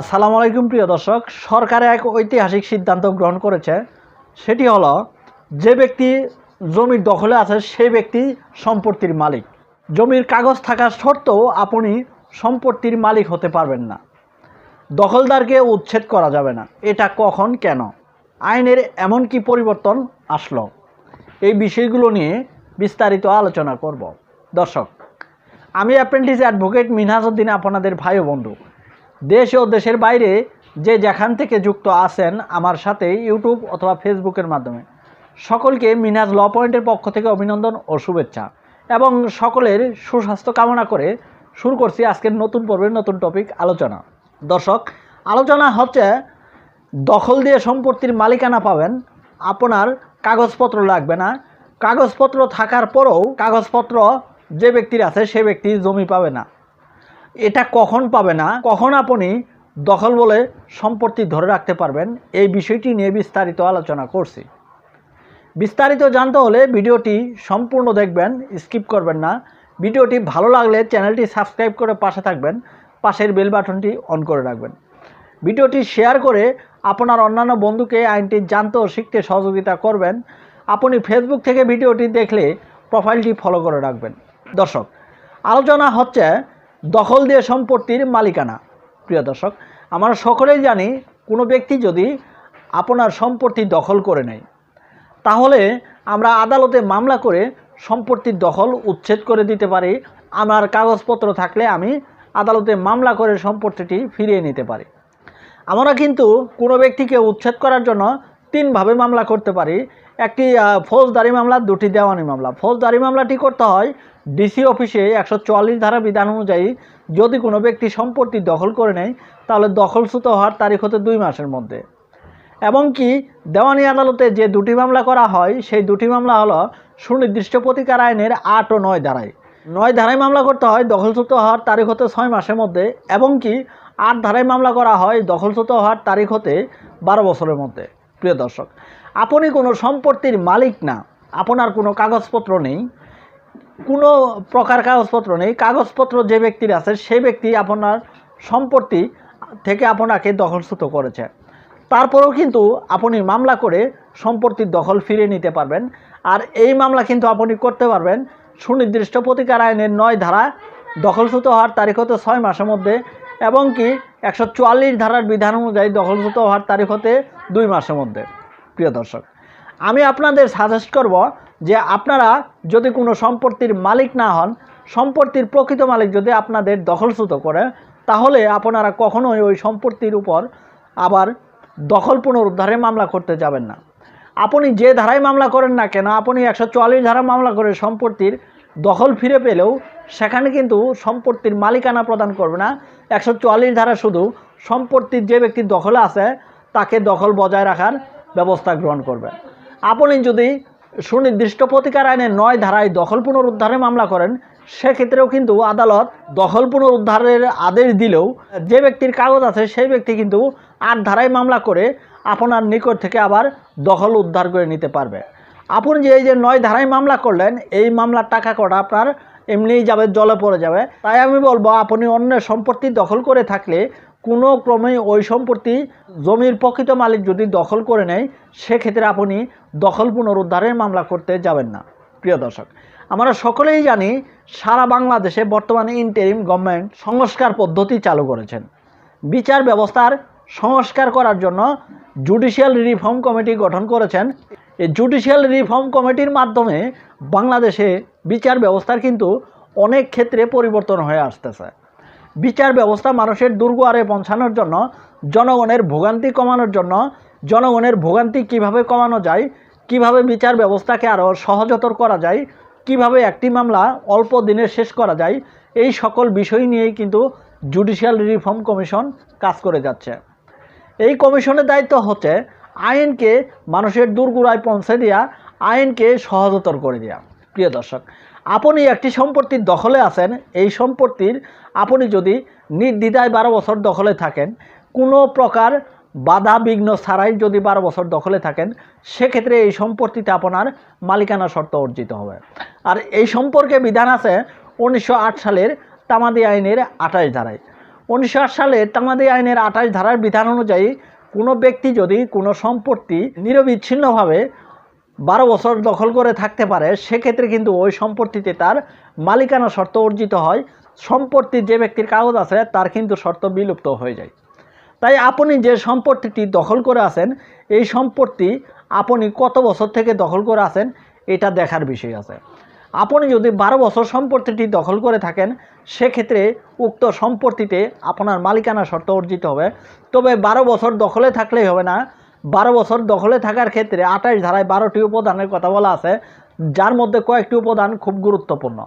আসসালামু আলাইকুম প্রিয় দর্শক, সরকার এক ঐতিহাসিক সিদ্ধান্ত গ্রহণ করেছে। সেটি হলো, যে ব্যক্তি জমির দখলে আছে, সেই ব্যক্তি সম্পত্তির মালিক। জমির কাগজ থাকা সত্ত্বেও আপনি সম্পত্তির মালিক হতে পারবেন না। দখলদারকে উচ্ছেদ করা যাবে না। এটা কখন, কেন? আইনের এমন কি পরিবর্তন আসলো? এই বিষয়গুলো নিয়ে বিস্তারিত আলোচনা করব। দর্শক, আমি অ্যাপ্রেন্টিস অ্যাডভোকেট মিনহাজউদ্দিন, আপনাদের ভাই বন্ধু। দেশ ও দেশের বাইরে যে যেখান থেকে যুক্ত আছেন আমার সাথে ইউটিউব অথবা ফেসবুকের মাধ্যমে। সকলকে মিনহাজ ল পয়েন্টের পক্ষ থেকে অভিনন্দন ও শুভেচ্ছা এবং সকলের সুস্বাস্থ্য কামনা করে শুরু করছি আজকের নতুন পর্বের নতুন টপিক, আলোচনা। দর্শক, আলোচনা হচ্ছে দখল দিয়ে সম্পত্তির মালিকানা পাবেন, আপনার কাগজপত্র লাগবে না। কাগজপত্র থাকার পরেও কাগজপত্র যে ব্যক্তির আছে সে ব্যক্তি জমি পাবে না। এটা কখন পাবে না? কখন আপনি দখল বলে সম্পত্তি ধরে রাখতে পারবেন? এই বিষয়টি নিয়ে বিস্তারিত আলোচনা করছি। বিস্তারিত জানতে হলে ভিডিওটি সম্পূর্ণ দেখবেন, স্কিপ করবেন না। ভিডিওটি ভালো লাগলে চ্যানেলটি সাবস্ক্রাইব করে পাশে থাকবেন, পাশের বেল বাটনটি অন করে রাখবেন। ভিডিওটি শেয়ার করে আপনার অন্যান্য বন্ধুকে আইনটি জানতে ও শিখতে সহযোগিতা করবেন। আপনি ফেসবুক থেকে ভিডিওটি দেখলে প্রোফাইলটি ফলো করে রাখবেন। দর্শক, আলোচনা হচ্ছে দখল দিয়ে সম্পত্তির মালিকানা। প্রিয় দর্শক, আমরা সকলেই জানি কোনো ব্যক্তি যদি আপনার সম্পত্তি দখল করে নেয়, তাহলে আমরা আদালতে মামলা করে সম্পত্তির দখল উচ্ছেদ করে দিতে পারি। আমার কাগজপত্র থাকলে আমি আদালতে মামলা করে সম্পত্তিটি ফিরিয়ে নিতে পারি। আমরা কিন্তু কোনো ব্যক্তিকে উচ্ছেদ করার জন্য তিনভাবে মামলা করতে পারি। একটি ফৌজদারি মামলা, দুটি দেওয়ানি মামলা। ফৌজদারি মামলাটি করতে হয় ডিসি অফিসে একশো চুয়াল্লিশ ধারা বিধান অনুযায়ী যদি কোনো ব্যক্তি সম্পত্তি দখল করে নেয়, তাহলে দখলচ্যুত হওয়ার তারিখ হতে দুই মাসের মধ্যে। এবং কি, দেওয়ানি আদালতে যে দুটি মামলা করা হয়, সেই দুটি মামলা হলো সুনির্দিষ্ট প্রতিকার আইনের আট ও নয় ধারায়। নয় ধারায় মামলা করতে হয়, দখলচ্যুত হওয়ার তারিখ হতে ছয় মাসের মধ্যে এবং কি, আট ধারায় মামলা করা হয়, দখলচ্যুত হওয়ার তারিখ হতে বারো বছরের মধ্যে। প্রিয় দর্শক, আপনি কোনো সম্পত্তির মালিক না, আপনার কোনো কাগজপত্র নেই, কোনো প্রকার কাগজপত্র নেই, কাগজপত্র যে ব্যক্তির আছে, সেই ব্যক্তি আপনার সম্পত্তি থেকে আপনাকে দখলচ্যুত করেছে। তারপরেও কিন্তু আপনি মামলা করে সম্পত্তির দখল ফিরিয়ে নিতে পারবেন, আর এই মামলা কিন্তু আপনি করতে পারবেন সুনির্দিষ্ট প্রতিকার আইনের নয় ধারা, দখলচ্যুত হওয়ার তারিখ হতে ছয় মাসের মধ্যে, এবং কি একশো চুয়াল্লিশ ধারার বিধান অনুযায়ী দখলচ্যুত হওয়ার তারিখ হতে দুই মাসের মধ্যে, প্রিয় দর্শক। আমি আপনাদের সাজেস্ট করব যে আপনারা যদি কোনো সম্পত্তির মালিক না হন, সম্পত্তির প্রকৃত মালিক যদি আপনাদের দখলচ্যুত করে, তাহলে আপনারা কখনোই ওই সম্পত্তির উপর আবার দখল পুনরুদ্ধারে মামলা করতে যাবেন না। আপনি যে ধারায় মামলা করেন না কেন, আপনি একশো চুয়াল্লিশ ধারা মামলা করে সম্পত্তির দখল ফিরে পেলেও সেখানে কিন্তু সম্পত্তির মালিকানা প্রদান করবে না। একশো চুয়াল্লিশ ধারা শুধু সম্পত্তির যে ব্যক্তির দখলে আছে তাকে দখল বজায় রাখার ব্যবস্থা গ্রহণ করবে। আপনি যদি সুনির্দিষ্ট প্রতিকার আইনের নয় ধারায় দখল পুনরুদ্ধারে মামলা করেন, সেক্ষেত্রেও কিন্তু আদালত দখল পুনরুদ্ধারের আদেশ দিলেও যে ব্যক্তির কাগজ আছে, সেই ব্যক্তি কিন্তু আট ধারায় মামলা করে আপনার নিকট থেকে আবার দখল উদ্ধার করে নিতে পারবে। আপনি যে এই যে নয় ধারায় মামলা করলেন, এই মামলার টাকা কটা? আপনার এমনিই যাবে, জলে পড়ে যাবে। তাই আমি বলব, আপনি অন্যের সম্পত্তি দখল করে থাকলে কোনো ক্রমেই ওই সম্পত্তি জমির প্রকৃত মালিক যদি দখল করে নেয়, সেক্ষেত্রে আপনি দখল পুনরুদ্ধারের মামলা করতে যাবেন না। প্রিয় দর্শক, আমরা সকলেই জানি সারা বাংলাদেশে বর্তমানে ইন্টারিম গভর্নমেন্ট সংস্কার পদ্ধতি চালু করেছেন। বিচার ব্যবস্থার সংস্কার করার জন্য জুডিশিয়াল রিফর্ম কমিটি গঠন করেছেন। এই জুডিশিয়াল রিফর্ম কমিটির মাধ্যমে বাংলাদেশে বিচার ব্যবস্থার কিন্তু অনেক ক্ষেত্রে পরিবর্তন হয়ে আসতেছে। বিচার ব্যবস্থা মানুষের দুর্গোয়ারে পৌঁছানোর জন্য, জনগণের ভোগান্তি কমানোর জন্য, জনগণের ভোগান্তি কীভাবে কমানো যায়, কীভাবে বিচার ব্যবস্থাকে আরও সহজতর করা যায়, কীভাবে একটি মামলা অল্প দিনে শেষ করা যায়, এই সকল বিষয় নিয়েই কিন্তু জুডিশিয়াল রিফর্ম কমিশন কাজ করে যাচ্ছে। এই কমিশনের দায়িত্ব হচ্ছে আইনকে মানুষের দূরগুড়ায় পৌঁছে দেওয়া আইনকে সহজতর করে দেওয়া প্রিয় দর্শক, আপনি একটি সম্পত্তির দখলে আছেন। এই সম্পত্তির আপনি যদি নির্দ্বিধায় বারো বছর দখলে থাকেন, কোনো প্রকার বাধা বিঘ্ন ছাড়াই যদি বারো বছর দখলে থাকেন, সেক্ষেত্রে এই সম্পত্তিতে আপনার মালিকানা শর্ত অর্জিত হবে। আর এই সম্পর্কে বিধান আছে উনিশশো আট সালের তামাদি আইনের আঠাশ ধারায়। উনিশশো আট সালে তামাদি আইনের আঠাশ ধারার বিধান অনুযায়ী কোনো ব্যক্তি যদি কোনো সম্পত্তি নিরবিচ্ছিন্নভাবে বারো বছর দখল করে থাকতে পারে, সেক্ষেত্রে কিন্তু ওই সম্পত্তিতে তার মালিকানা শর্ত অর্জিত হয়। সম্পত্তির যে ব্যক্তির কাগজ আছে, তার কিন্তু শর্ত বিলুপ্ত হয়ে যায়। তাই আপনি যে সম্পত্তিটি দখল করে আছেন, এই সম্পত্তি আপনি কত বছর থেকে দখল করে আছেন, এটা দেখার বিষয় আছে। আপনি যদি বারো বছর সম্পত্তিটি দখল করে থাকেন, সেক্ষেত্রে উক্ত সম্পত্তিতে আপনার মালিকানা শর্ত অর্জিত হবে। তবে বারো বছর দখলে থাকলেই হবে না বারো বছর দখলে থাকার ক্ষেত্রে আঠাশ ধারায় বারোটি উপাদানের কথা বলা আছে, যার মধ্যে কয়েকটি উপাদান খুব গুরুত্বপূর্ণ।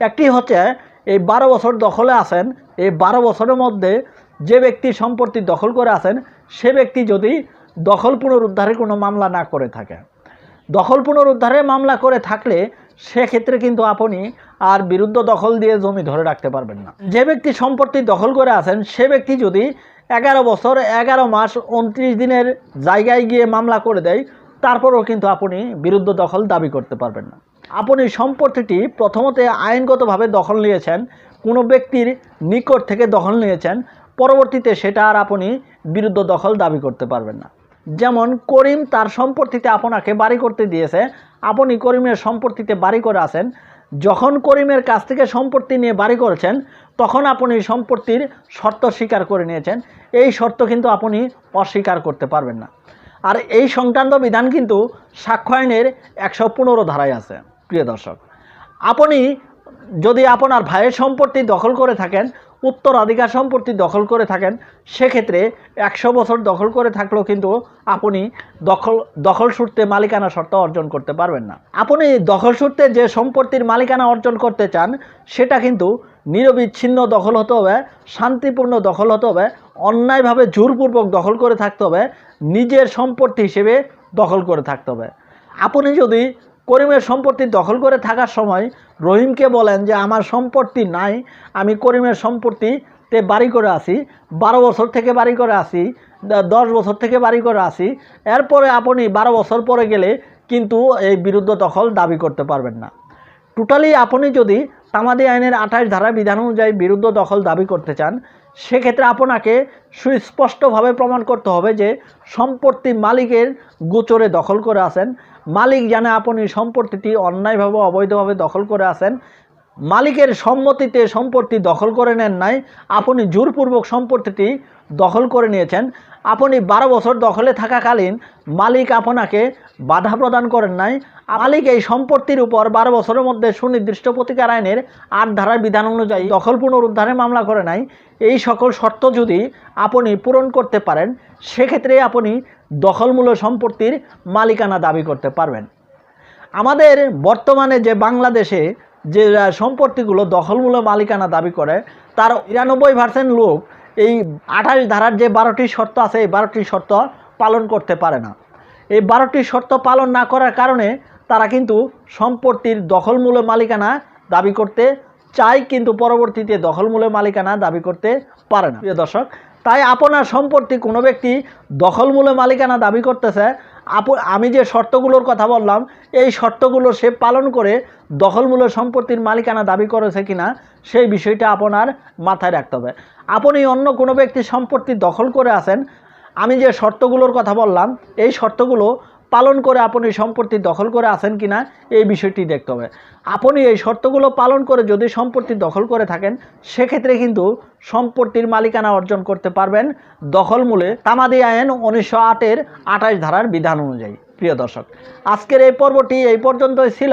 একটি হচ্ছে, এই বারো বছর দখলে আছেন, এই বারো বছরের মধ্যে যে ব্যক্তি সম্পত্তি দখল করে আছেন, সে ব্যক্তি যদি দখল পুনরুদ্ধারের কোনো মামলা না করে থাকে। দখল পুনরুদ্ধারের মামলা করে থাকলে সেক্ষেত্রে কিন্তু আপনি আর বিরুদ্ধ দখল দিয়ে জমি ধরে রাখতে পারবেন না। যে ব্যক্তি সম্পত্তি দখল করে আছেন, সে ব্যক্তি যদি এগারো বছর, এগারো মাস, উনত্রিশ দিনের জায়গায় গিয়ে মামলা করে দেয়, তারপরও কিন্তু আপনি বিরুদ্ধ দখল দাবি করতে পারবেন না। আপনি সম্পত্তিটি প্রথমত আইনগতভাবে দখল নিয়েছেন, কোনো ব্যক্তির নিকট থেকে দখল নিয়েছেন, পরবর্তীতে সেটা আর আপনি বিরুদ্ধ দখল দাবি করতে পারবেন না। যেমন করিম তার সম্পত্তিতে আপনাকে বাড়ি করতে দিয়েছে, আপনি করিমের সম্পত্তিতে বাড়ি করে আছেন যখন করিমের কাছ থেকে সম্পত্তি নিয়ে বাড়ি করেছেন, তখন আপনি সম্পত্তির শর্ত স্বীকার করে নিয়েছেন। এই শর্ত কিন্তু আপনি অস্বীকার করতে পারবেন না। আর এই সংক্রান্ত বিধান কিন্তু সাক্ষ্য আইনের একশো পনেরো ধারায় আছে, প্রিয় দর্শক। আপনি যদি আপনার ভাইয়ের সম্পত্তি দখল করে থাকেন উত্তরাধিকার সম্পত্তি দখল করে থাকেন, সেক্ষেত্রে একশো বছর দখল করে থাকলেও কিন্তু আপনি দখল দখল সূত্রে মালিকানা শর্ত অর্জন করতে পারবেন না। আপনি দখল সূত্রে যে সম্পত্তির মালিকানা অর্জন করতে চান, সেটা কিন্তু নিরবিচ্ছিন্ন দখল হতে হবে, শান্তিপূর্ণ দখল হতে হবে, অন্যায়ভাবে জোরপূর্বক দখল করে থাকতে হবে, নিজের সম্পত্তি হিসেবে দখল করে থাকতে হবে। আপনি যদি করিমের সম্পত্তি দখল করে থাকার সময় রহিমকে বলেন যে, আমার সম্পত্তি নাই, আমি করিমের সম্পত্তিতে বাড়ি করে আসি বারো বছর থেকে বাড়ি করে আসি দশ বছর থেকে বাড়ি করে আসি এরপরে আপনি বারো বছর পরে গেলে কিন্তু এই বিরুদ্ধ দখল দাবি করতে পারবেন না। টোটালি আপনি যদি তামাদি আইনের আঠাশ ধারা বিধান অনুযায়ী বিরুদ্ধ দখল দাবি করতে চান সেক্ষেত্রে আপনাকে সুস্পষ্টভাবে প্রমাণ করতে হবে যে সম্পত্তি মালিকের গোচরে দখল করে আছেন। মালিক জানে আপনি সম্পত্তিটি অন্যায়ভাবে, অবৈধভাবে দখল করে আছেন। মালিকের সম্মতিতে সম্পত্তি দখল করে নেন নাই। আপনি জোরপূর্বক সম্পত্তিটি দখল করে নিয়েছেন। আপনি বারো বছর দখলে থাকাকালীন মালিক আপনাকে বাধা প্রদান করেন নাই। মালিক এই সম্পত্তির উপর বারো বছরের মধ্যে সুনির্দিষ্ট প্রতিকার আইনের আট ধারার বিধান অনুযায়ী দখল পুনরুদ্ধারে মামলা করে নাই। এই সকল শর্ত যদি আপনি পূরণ করতে পারেন, সেক্ষেত্রে আপনি দখলমূলক সম্পত্তির মালিকানা দাবি করতে পারবেন। আমাদের বর্তমানে যে বাংলাদেশে যে সম্পত্তিগুলো দখলমূলক মালিকানা দাবি করে, তার নিরানব্বই পার্সেন্ট লোক এই আঠাশ ধারার যে বারোটি শর্ত আছে, এই বারোটি শর্ত পালন করতে পারে না। এই বারোটি শর্ত পালন না করার কারণে তারা কিন্তু সম্পত্তির দখলমূলক মালিকানা দাবি করতে চায়, কিন্তু পরবর্তীতে দখলমূলক মালিকানা দাবি করতে পারে না। প্রিয় দর্শক, তাই আপনার সম্পত্তি কোনো ব্যক্তি দখলমূলক মালিকানা দাবি করতেছে, আপ আমি যে শর্তগুলোর কথা বললাম, এই শর্তগুলো সে পালন করে দখলমূলক সম্পত্তির মালিকানা দাবি করেছে কিনা, সেই বিষয়টা আপনার মাথায় রাখতে হবে। আপনি অন্য কোনো ব্যক্তির সম্পত্তি দখল করে আছেন আমি যে শর্তগুলোর কথা বললাম, এই শর্তগুলো পালন করে আপনি সম্পত্তি দখল করে আছেন কিনা, এই বিষয়টি দেখতে হবে। আপনি এই শর্তগুলো পালন করে যদি সম্পত্তি দখল করে থাকেন, সেক্ষেত্রে কিন্তু সম্পত্তির মালিকানা অর্জন করতে পারবেন। দখল মূলে তামাদি আইন উনিশশো আটের আঠাশ ধারার বিধান অনুযায়ী। প্রিয় দর্শক, আজকের এই পর্বটি এই পর্যন্তই ছিল।